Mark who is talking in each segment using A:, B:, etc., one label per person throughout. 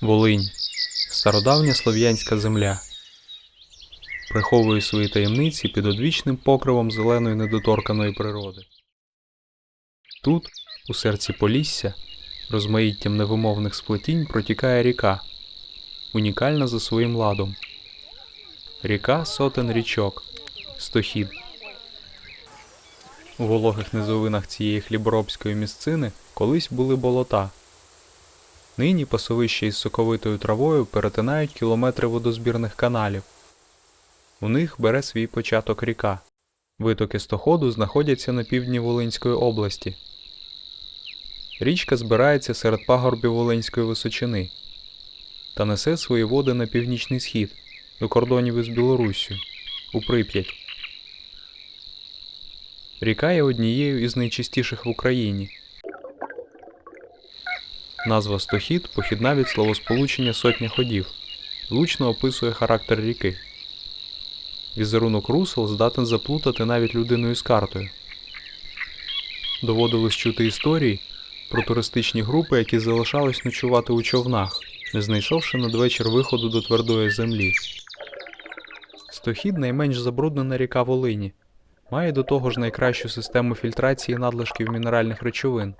A: Волинь стародавня слов'янська земля. Приховує свої таємниці під одвічним покривом зеленої недоторканої природи. Тут, у серці Полісся, розмаїттям невимовних сплетінь протікає ріка, унікальна за своїм ладом. Ріка сотен річок, стохід. У вологих низовинах цієї хліборобської місцини колись були болота. Нині пасовища із соковитою травою перетинають кілометри водозбірних каналів. У них бере свій початок ріка. Витоки стоходу знаходяться на півдні Волинської області. Річка збирається серед пагорбів Волинської височини та несе свої води на північний схід до кордонів із Білоруссю, у Прип'ять. Ріка є однією із найчистіших в Україні. Назва Стохід похідна від словосполучення сотня ходів, влучно описує характер ріки. Візерунок русел здатен заплутати навіть людину із картою. Доводилось чути історії про туристичні групи, які залишались ночувати у човнах, не знайшовши надвечір виходу до твердої землі. Стохід найменш забруднена ріка Волині, має до того ж найкращу систему фільтрації надлишків мінеральних речовин.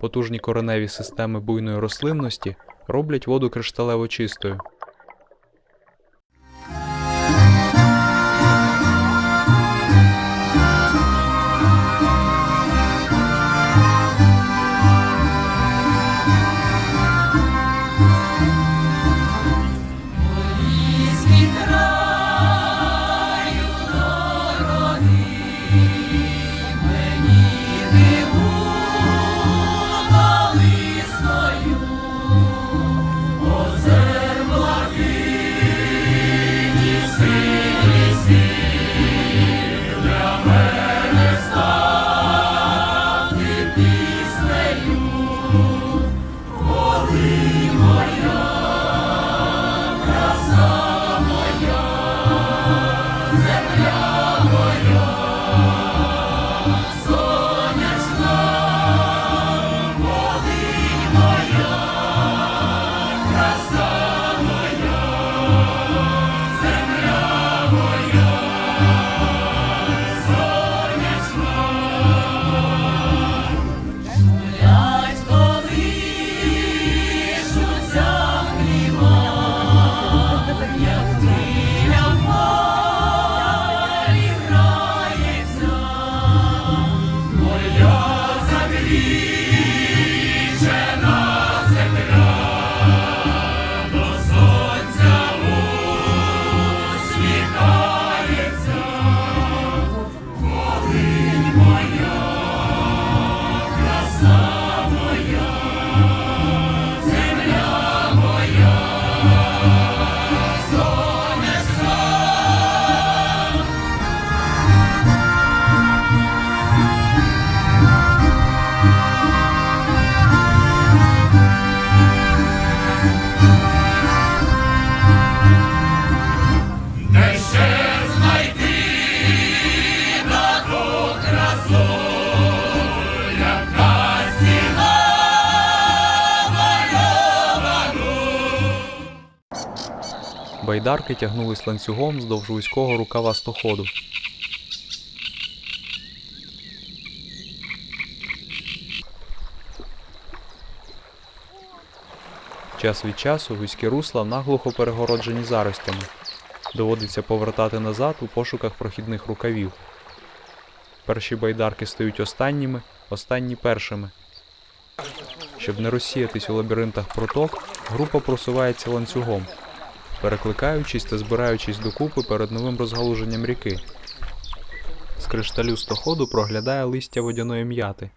A: Потужні кореневі системи буйної рослинності роблять воду кришталево чистою. Байдарки тягнулись ланцюгом здовж вузького рукава стоходу. Час від часу вузькі русла наглухо перегороджені заростями. Доводиться повертати назад у пошуках прохідних рукавів. Перші байдарки стають останніми, останні першими. Щоб не розсіятись у лабіринтах проток, група просувається ланцюгом перекликаючись та збираючись докупи перед новим розгалуженням ріки. З кришталю стоходу проглядає листя водяної м'яти.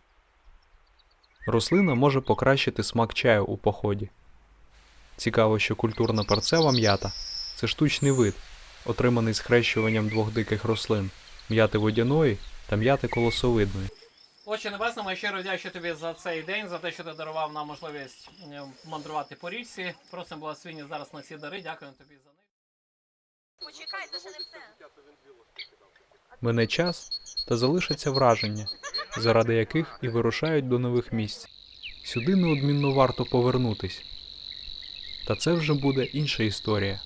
A: Рослина може покращити смак чаю у поході. Цікаво, що культурна парцева м'ята це штучний вид, отриманий схрещуванням двох диких рослин м'яти водяної та м'яти колосовидної.
B: Отче Небесному, я щиро вдячую тобі за цей день, за те, що ти дарував нам можливість мандрувати по річці. Просимо благословення зараз на ці дари. Дякуємо тобі за них.
C: Почекай, це ще не все.
A: Мине час та залишаться враження, заради яких і вирушають до нових місць. Сюди неодмінно варто повернутись. Та це вже буде інша історія.